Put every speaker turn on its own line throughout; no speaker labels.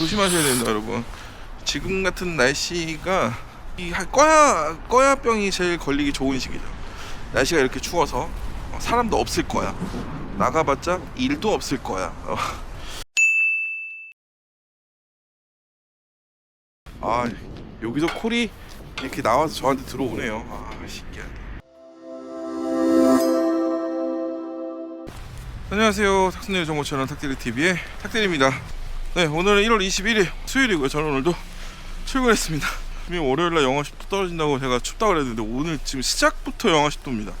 조심하셔야 됩니다, 여러분. 지금 같은 날씨가 이 하- 꺼야 꺼야병이 제일 걸리기 좋은 시기죠. 날씨가 이렇게 추워서 어, 사람도 없을 거야. 나가봤자 일도 없을 거야. 어. 아 여기서 콜이 이렇게 나와서 저한테 들어오네요. 아 신기하네. 안녕하세요. 탁순의 정보 채널 탁대리 TV의 탁대리입니다. 네, 오늘은 1월 21일 수요일이고요. 저는 오늘도 출근했습니다. 분명히 월요일날 영하 10도 떨어진다고 제가 춥다 그랬는데 오늘 지금 시작부터 영하 10도입니다.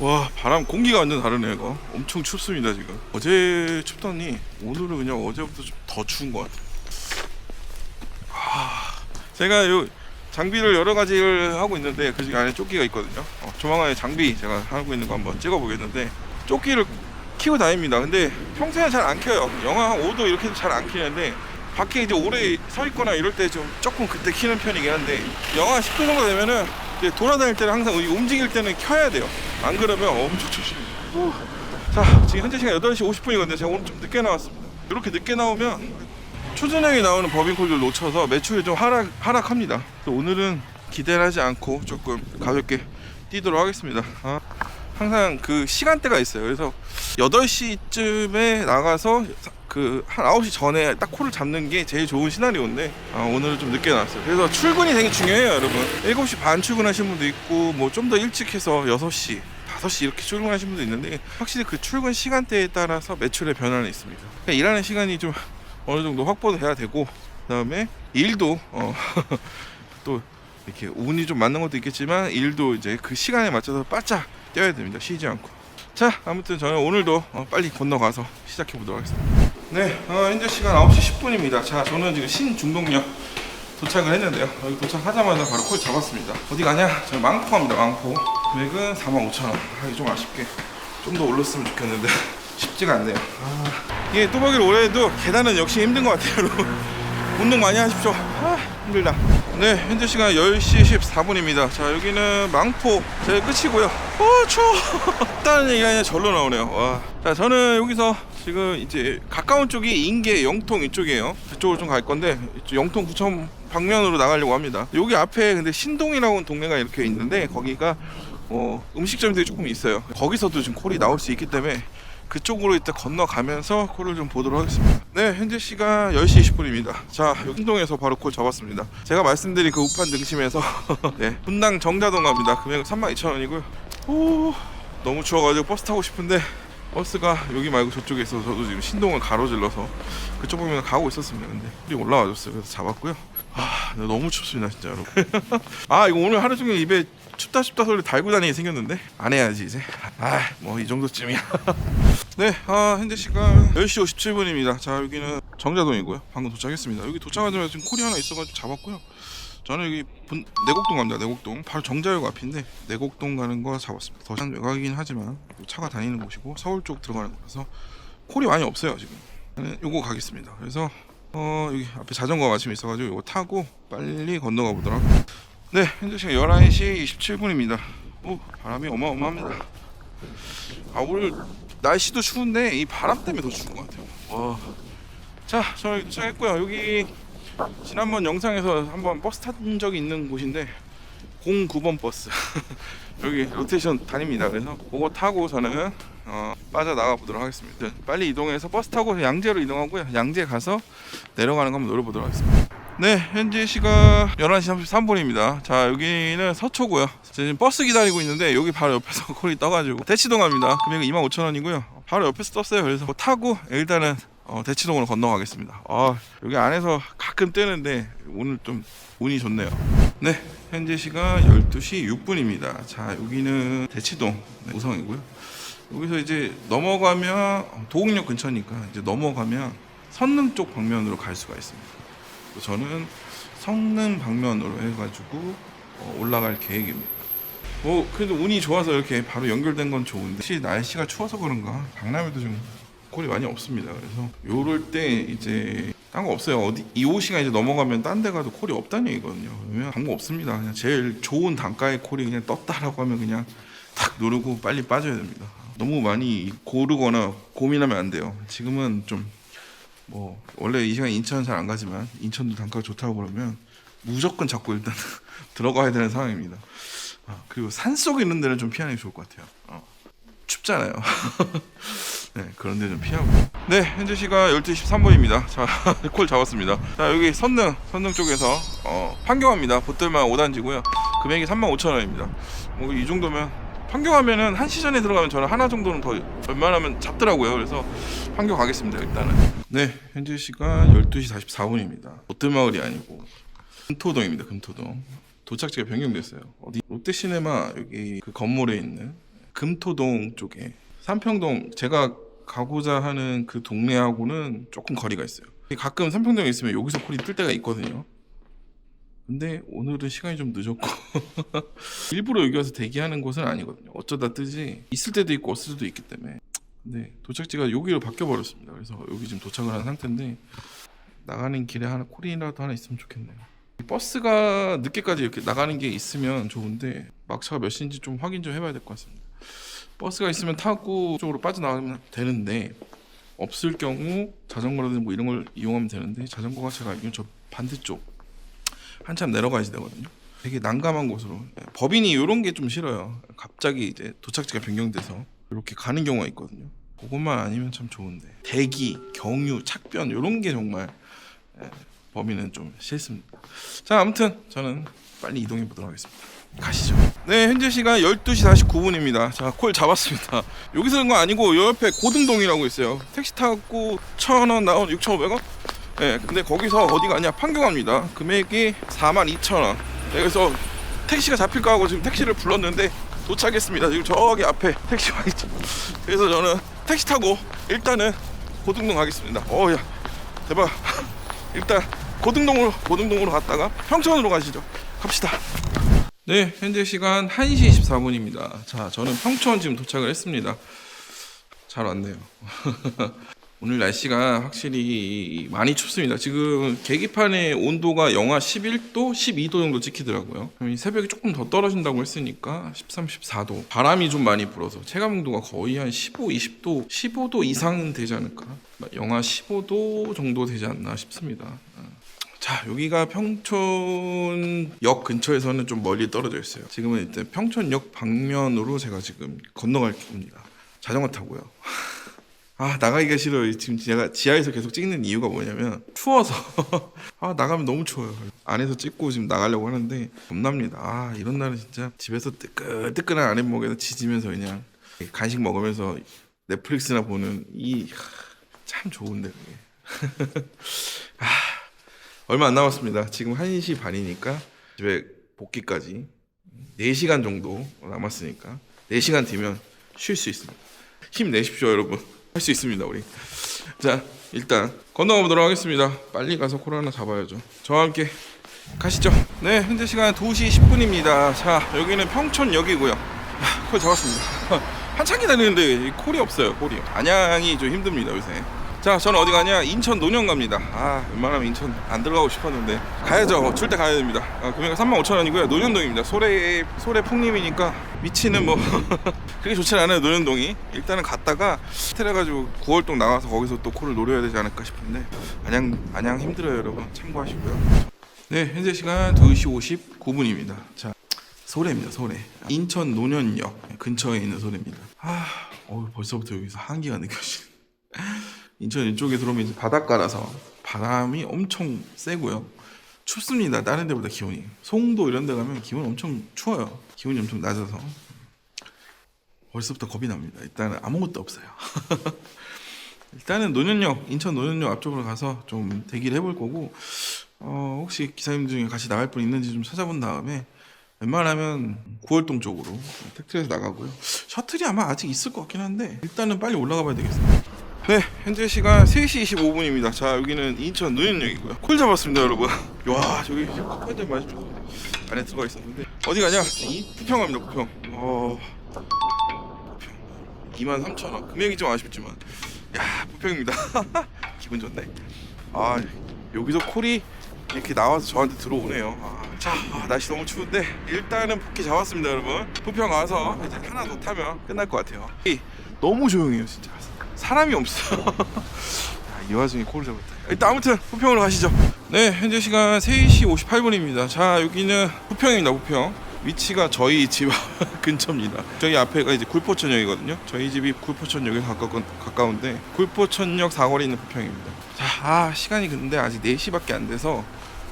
와, 바람 공기가 완전 다르네요. 이거. 엄청 춥습니다 지금. 어제 춥더니 오늘은 그냥 어제부터 좀 더 추운 것 같아요. 아, 제가 요 장비를 여러 가지를 하고 있는데 그 중에 안에 조끼가 있거든요. 어, 조만간에 장비 제가 하고 있는 거 한번 찍어 보겠는데 조끼를 키고 다닙니다. 근데 평소에 잘 안 켜요. 영하 한 5도 이렇게 잘 안 키는데 밖에 이제 오래 서 있거나 이럴 때 좀 조금 그때 키는 편이긴 한데 영하 10도 정도 되면은 이제 돌아다닐 때는 항상 이 움직일 때는 켜야 돼요. 안 그러면 엄청 조심해요. 자, 지금 현재 시간 8시 50분이거든요. 제가 오늘 좀 늦게 나왔습니다. 이렇게 늦게 나오면 초저녁에 나오는 법인콜들 놓쳐서 매출이 좀 하락, 하락합니다. 오늘은 기대를 하지 않고 조금 가볍게 뛰도록 하겠습니다. 아, 항상 그 시간대가 있어요. 그래서 8시쯤에 나가서 그 한 9시 전에 딱 콜을 잡는 게 제일 좋은 시나리오인데 아, 오늘은 좀 늦게 나왔어요. 그래서 출근이 되게 중요해요, 여러분. 7시 반 출근하신 분도 있고 뭐 좀 더 일찍 해서 6시 5시 이렇게 출근하신 분도 있는데 확실히 그 출근 시간대에 따라서 매출의 변화는 있습니다. 그러니까 일하는 시간이 좀 어느 정도 확보도 해야 되고 그다음에 일도 어, 또 이렇게 운이 좀 맞는 것도 있겠지만 일도 이제 그 시간에 맞춰서 바짝 뛰어야 됩니다. 쉬지 않고. 자, 아무튼 저는 오늘도 어, 빨리 건너가서 시작해 보도록 하겠습니다. 네, 어, 현재 시간 9시 10분입니다. 자, 저는 지금 신중동역 도착을 했는데요. 여기 도착하자마자 바로 콜 잡았습니다. 어디 가냐? 저는 망포 갑니다. 망포. 금액은 45,000원. 아, 이게 좀 아쉽게 좀 더 올랐으면 좋겠는데 쉽지가 않네요. 아, 이게 또박이를 오래 해도 계단은 역시 힘든 것 같아요, 여러분. 운동 많이 하십시오. 아, 힘들다. 네, 현재 시간 10시 14분입니다. 자, 여기는 망포 제 끝이고요. 어, 추워. 얘기가 아니라 절로 나오네요. 와. 자, 저는 여기서 지금 이제 가까운 쪽이 인계, 영통 이쪽이에요. 그쪽으로 좀 갈 건데 영통 구청 방면으로 나가려고 합니다. 여기 앞에 근데 신동이라고 동네가 이렇게 있는데 거기가 어, 음식점들이 조금 있어요. 거기서도 지금 콜이 나올 수 있기 때문에 그쪽으로 이따 건너가면서 콜을 좀 보도록 하겠습니다. 네, 현재 시간 10시 20분입니다. 자, 여기 신동에서 바로 콜 잡았습니다. 제가 말씀드린 그 우판 등심에서 네, 분당 정자동 갑니다. 금액은 32,000원이고요. 오, 너무 추워가지고 버스 타고 싶은데 버스가 여기 말고 저쪽에 있어서 저도 지금 신동을 가로질러서 그쪽 방면으로 가고 있었습니다. 근데 우리 올라와 줬어요. 그래서 잡았고요. 아, 네, 너무 춥습니다, 진짜 여러분. 아, 이거 오늘 하루 종일 입에 춥다 춥다 소리 달고 다니게 생겼는데 안 해야지 이제. 아, 뭐 이 정도쯤이야. 네, 아, 현재 시간 10시 57분입니다. 자, 여기는 정자동이고요. 방금 도착했습니다. 여기 도착하자마자 지금 콜이 하나 있어가지고 잡았고요. 저는 여기 분, 내곡동 갑니다. 내곡동 바로 정자역 앞인데 내곡동 가는 거 잡았습니다. 더 외곽이긴 하지만 차가 다니는 곳이고 서울 쪽 들어가는 거라서 콜이 많이 없어요 지금. 요거 가겠습니다. 그래서 어 여기 앞에 자전거 마침 있어가지고 요거 타고 빨리 건너가 보도록. 네, 현재 시간 11시 27분입니다. 오, 바람이 어마어마합니다. 아 오늘 날씨도 추운데 이 바람 때문에 더 추운 것 같아요. 와. 자, 저 여기 도착했고요. 여기 지난번 영상에서 한번 버스 탄 적이 있는 곳인데 09번 버스 여기 로테이션 다닙니다. 그래서 그거 타고 저는 어, 빠져 나가 보도록 하겠습니다. 빨리 이동해서 버스 타고 양재로 이동하고요. 양재 가서 내려가는 거 한번 노려보도록 하겠습니다. 네, 현재 시각 11시 33분입니다. 자, 여기는 서초고요. 지금 버스 기다리고 있는데 여기 바로 옆에서 콜이 떠가지고 대치동 갑니다. 금액은 25,000원이고요. 바로 옆에서 떴어요. 그래서 그거 타고 일단은 어, 대치동으로 건너가겠습니다. 아, 여기 안에서 가끔 뜨는데 오늘 좀 운이 좋네요. 네, 현재 시간 12시 6분입니다. 자, 여기는 대치동 네, 우성이고요. 여기서 이제 넘어가면 도곡역 근처니까 이제 넘어가면 선릉 쪽 방면으로 갈 수가 있습니다. 저는 성능 방면으로 해가지고 어, 올라갈 계획입니다. 뭐 그래도 운이 좋아서 이렇게 바로 연결된 건 좋은데 혹시 날씨가 추워서 그런가 강남에도 좀 콜이 많이 없습니다. 그래서 요럴 때 이제 딴 거 없어요. 어디 2호시간 이제 넘어가면 딴 데 가도 콜이 없다는 얘기거든요. 그러면 방법 없습니다. 그냥 제일 좋은 단가의 콜이 그냥 떴다라고 하면 그냥 탁 누르고 빨리 빠져야 됩니다. 너무 많이 고르거나 고민하면 안 돼요. 지금은 좀 뭐 원래 이 시간 인천 잘 안 가지만 인천도 단가가 좋다고 그러면 무조건 잡고 일단 들어가야 되는 상황입니다. 아, 그리고 산 속에 있는 데는 좀 피하는 게 좋을 것 같아요. 어. 춥잖아요. 네, 그런 데 좀 피하고. 네, 현재 시간 12시 13분입니다. 자, 콜 잡았습니다. 자, 여기 선릉, 선릉 쪽에서 어, 판교합니다. 보틀만 5단지고요. 금액이 35,000원입니다. 뭐 이 정도면 판교하면은 한 시전에 들어가면 저는 하나 정도는 더 웬만하면 잡더라고요. 그래서 판교 가겠습니다. 일단은. 네, 현재 시간 12시 44분입니다. 보틀마을이 아니고 금토동입니다. 금토동. 도착지가 변경됐어요. 어디 롯데시네마 여기 그 건물에 있는 금토동 쪽에 삼평동 제가 가고자 하는 그 동네하고는 조금 거리가 있어요. 가끔 삼평동에 있으면 여기서 콜이 뜰 때가 있거든요. 근데 오늘은 시간이 좀 늦었고 일부러 여기 와서 대기하는 곳은 아니거든요. 어쩌다 뜨지 있을 때도 있고 없을 때도 있기 때문에. 근데 도착지가 여기로 바뀌어 버렸습니다. 그래서 여기 지금 도착을 한 상태인데 나가는 길에 하나 콜이라도 하나 있으면 좋겠네요. 버스가 늦게까지 이렇게 나가는 게 있으면 좋은데 막차가 몇 시인지 좀 확인 좀 해봐야 될 것 같습니다. 버스가 있으면 타고 쪽으로 빠져나가면 되는데 없을 경우 자전거라든지 뭐 이런 걸 이용하면 되는데 자전거가 제가 알기로는 저 반대쪽 한참 내려가야지 되거든요. 되게 난감한 곳으로 예, 법인이 이런 게 좀 싫어요. 갑자기 이제 도착지가 변경돼서 이렇게 가는 경우가 있거든요. 그것만 아니면 참 좋은데 대기, 경유, 착변 이런 게 정말 예, 범인은 좀 싫습니다. 자, 아무튼 저는 빨리 이동해 보도록 하겠습니다. 가시죠. 네, 현재 시간 12시 49분입니다. 자, 콜 잡았습니다. 여기서 거 아니고 요 옆에 고등동이라고 있어요. 택시 타고 1,000원 나온 6,500원? 네, 근데 거기서 어디 가냐? 판교갑니다. 금액이 42,000원. 네, 그래서 택시가 잡힐까 하고 지금 택시를 불렀는데 도착했습니다. 지금 저기 앞에 택시 와 있죠. 그래서 저는 택시 타고 일단은 고등동 가겠습니다. 어, 야, 대박. 일단 고등동으로 고등동으로 갔다가 평촌으로 가시죠. 갑시다. 네, 현재 시간 1시 24분입니다. 자, 저는 평촌 지금 도착을 했습니다. 잘 왔네요. 오늘 날씨가 확실히 많이 춥습니다. 지금 계기판의 온도가 영하 11도, 12도 정도 찍히더라고요. 새벽에 조금 더 떨어진다고 했으니까 13, 14도. 바람이 좀 많이 불어서 체감 온도가 거의 한 15, 20도, 15도 이상은 되지 않을까? 영하 15도 정도 되지 않나 싶습니다. 자 여기가 평촌역 근처에서는 좀 멀리 떨어져 있어요. 지금은 일단 평촌역 방면으로 제가 지금 건너갈 겁니다. 자전거 타고요. 아 나가기가 싫어요. 지금 제가 지하에서 계속 찍는 이유가 뭐냐면 추워서. 아 나가면 너무 추워요. 안에서 찍고 지금 나가려고 하는데 겁납니다. 아 이런 날은 진짜 집에서 뜨끈뜨끈한 아랫목에서 지지면서 그냥 간식 먹으면서 넷플릭스나 보는 이 참 좋은데 그게. 아 얼마 안 남았습니다. 지금 1시 반이니까 집에 복귀까지 4시간 정도 남았으니까 4시간 뒤면 쉴 수 있습니다. 힘내십시오, 여러분. 할 수 있습니다, 우리. 자, 일단 건너가 보도록 하겠습니다. 빨리 가서 코로나 잡아야죠. 저와 함께 가시죠. 네, 현재 시간 2시 10분입니다. 자, 여기는 평촌역이고요. 아, 콜 잡았습니다. 한참 기다리는데 이 콜이 없어요, 콜이. 안양이 좀 힘듭니다, 요새. 자, 저는 어디 가냐? 인천 논현 갑니다. 아, 웬만하면 인천 안 들어가고 싶었는데 가야죠. 출때 가야 됩니다. 아, 금액은 35,000원이고요. 논현동입니다. 소래 소래 풍림이니까 위치는 뭐 그렇게 좋진 않아요. 논현동이. 일단은 갔다가 스텔해 가지고 9월동 나가서 거기서 또 코를 노려야 되지 않을까 싶은데 안양 안양 힘들어요, 여러분. 참고하시고요. 네, 현재 시간 2시 59분입니다. 자, 소래입니다, 소래. 인천 논현역 근처에 있는 소래입니다. 아, 어, 벌써부터 여기서 한기가 느껴지네. 인천 이쪽에 들어오면 이제 바닷가라서 바람이 엄청 세고요. 춥습니다. 다른 데보다 기온이. 송도 이런 데 가면 기온 엄청 추워요. 기온이 엄청 낮아서. 벌써부터 겁이 납니다. 일단은 아무것도 없어요. 일단은 논현역, 인천 논현역 앞쪽으로 가서 좀 대기를 해볼 거고, 어, 혹시 기사님 중에 같이 나갈 분 있는지 좀 찾아본 다음에, 웬만하면 구월동 쪽으로 택트에서 나가고요. 셔틀이 아마 아직 있을 것 같긴 한데, 일단은 빨리 올라가 봐야 되겠습니다. 네, 현재 시간 3시 25분입니다. 자, 여기는 인천 논현역이고요. 콜 잡았습니다, 여러분. 와, 저기 커피 한잔 마시면서 안에 들어가 있었는데 어디 가냐? 이 부평 갑니다, 부평. 어, 부평. 2만 3천 원. 금액이 좀 아쉽지만, 야, 부평입니다. 기분 좋네. 아, 여기서 콜이 이렇게 나와서 저한테 들어오네요. 아, 자, 아, 날씨 너무 추운데 일단은 복귀 잡았습니다, 여러분. 부평 와서 이제 하나 더 타면 끝날 것 같아요. 이, 너무 조용해요, 진짜. 사람이 없어. 야, 이 와중에 콜을 잡았다. 일단 아무튼 부평으로 가시죠. 네, 현재 시간 3시 58분입니다. 자, 여기는 부평입니다. 부평. 위치가 저희 집 근처입니다. 저희 앞에가 이제 굴포천역이거든요. 저희 집이 굴포천역에 가까운, 가까운데 굴포천역 사거리에 있는 부평입니다. 자, 아, 시간이 근데 아직 4시밖에 안 돼서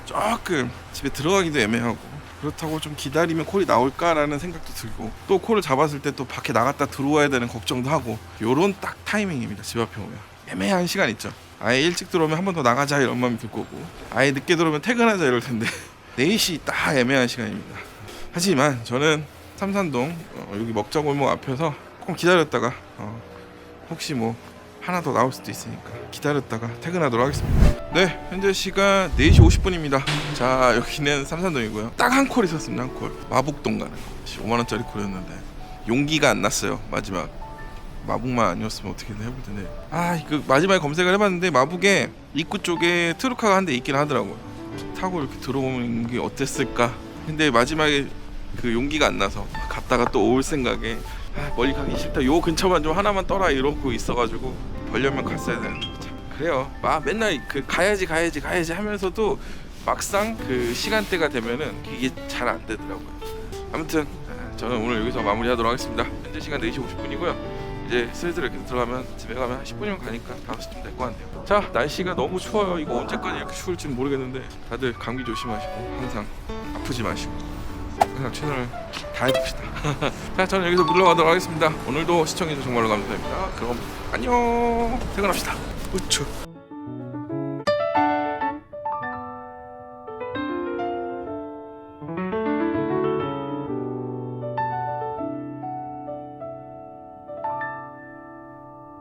조금 집에 들어가기도 애매하고 그렇다고 좀 기다리면 콜이 나올까라는 생각도 들고 또 콜을 잡았을 때 또 밖에 나갔다 들어와야 되는 걱정도 하고 요런 딱 타이밍입니다 집 앞에 오면. 애매한 시간 있죠. 아예 일찍 들어오면 한 번 더 나가자 이런 마음이 들 거고 아예 늦게 들어오면 퇴근하자 이럴 텐데. 4시 딱 애매한 시간입니다. 하지만 저는 삼산동 어, 여기 먹자골목 앞에서 조금 기다렸다가 어, 혹시 뭐 하나 더 나올 수도 있으니까 기다렸다가 퇴근하도록 하겠습니다. 네, 현재 시간 4시 50분입니다. 자, 여기는 삼산동이고요. 딱 한 콜 있었습니다. 한 콜. 마북동 가는 거. 5만 원짜리 콜이었는데 용기가 안 났어요. 마지막. 마북만 아니었으면 어떻게든 해볼 텐데. 아, 그 마지막에 검색을 해봤는데 마북에 입구 쪽에 트루카가 한 대 있긴 하더라고요. 타고 이렇게 들어오는 게 어땠을까? 근데 마지막에 그 용기가 안 나서 갔다가 또 올 생각에 아, 멀리 가기 싫다. 요 근처만 좀 하나만 떠라 이러고 있어가지고 벌려면 갔어야 되는데 참, 그래요. 막 맨날 그 가야지 가야지 가야지 하면서도 막상 그 시간대가 되면은 이게 잘 안 되더라고요. 아무튼 아, 저는 오늘 여기서 마무리하도록 하겠습니다. 현재 시간 4시 50분이고요. 이제 슬슬 이렇게 들어가면 집에 가면 한 10분이면 가니까 5시쯤 될 것 같네요. 자 날씨가 너무 추워요. 이거 언제까지 이렇게 추울지는 모르겠는데 다들 감기 조심하시고 항상 아프지 마시고 항상 채널을 다 해봅시다. 자, 저는 여기서 물러가도록 하겠습니다. 오늘도 시청해주셔서 정말로 감사합니다. 그럼 안녕. 퇴근합시다. 우추.